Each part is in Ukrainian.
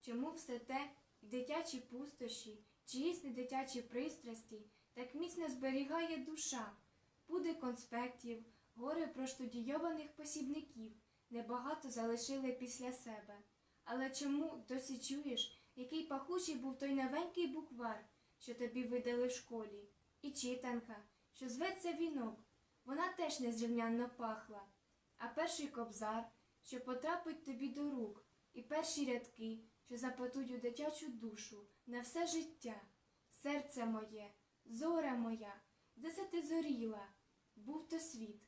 Чому все те, і дитячі пустощі, чиїсь недитячі пристрасті, так міцно зберігає душа, буде конспектів, гори проштудійованих посібників, небагато залишили після себе. Але чому досі чуєш, який пахучий був той новенький буквар, що тобі видали в школі, і читанка, що зветься вінок, вона теж незрівнянно пахла, а перший кобзар, що потрапить тобі до рук, і перші рядки, що у дитячу душу на все життя. Серце моє, зоря моя, де се ти зоріла, був то світ,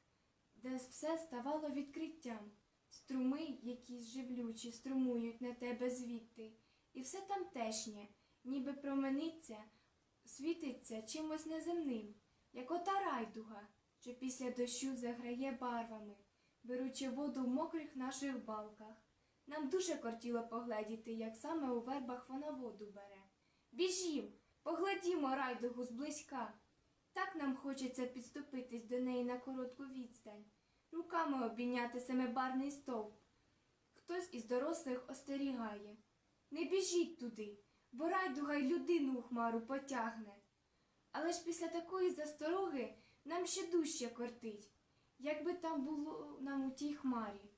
де все ставало відкриттям, струми, які живлючі, струмують на тебе звідти, і все тамтешнє, ніби промениться, світиться чимось неземним, як ота райдуга, що після дощу заграє барвами, беручи воду в мокрих наших балках. Нам дуже кортіло погледіти, як саме у вербах вона воду бере. Біжім, поглядімо райдугу зблизька. Так нам хочеться підступитись до неї на коротку відстань, руками обійняти семибарний стовп. Хтось із дорослих остерігає. Не біжіть туди, бо райдуга й людину у хмару потягне. Але ж після такої застороги нам ще дужче кортить, якби там було нам у тій хмарі,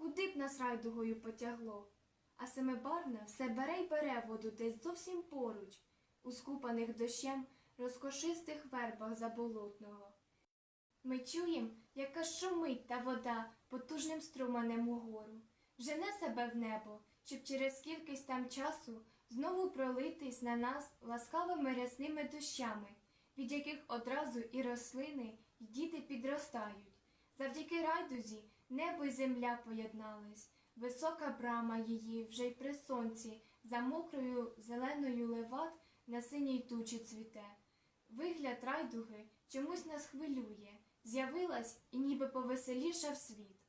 куди б нас райдугою потягло. А семибарна все бере й бере воду десь зовсім поруч, у скупаних дощем розкошистих вербах заболотного. Ми чуєм, яка шумить та вода потужним струменем угору, жене себе в небо, щоб через кількись там часу знову пролитись на нас ласкавими рясними дощами, від яких одразу і рослини, і діти підростають. Завдяки райдузі небо й земля поєднались, висока брама її вже й при сонці, за мокрою зеленою леват на синій тучі цвіте. Вигляд райдуги чомусь нас хвилює, з'явилась і ніби повеселіша в світ.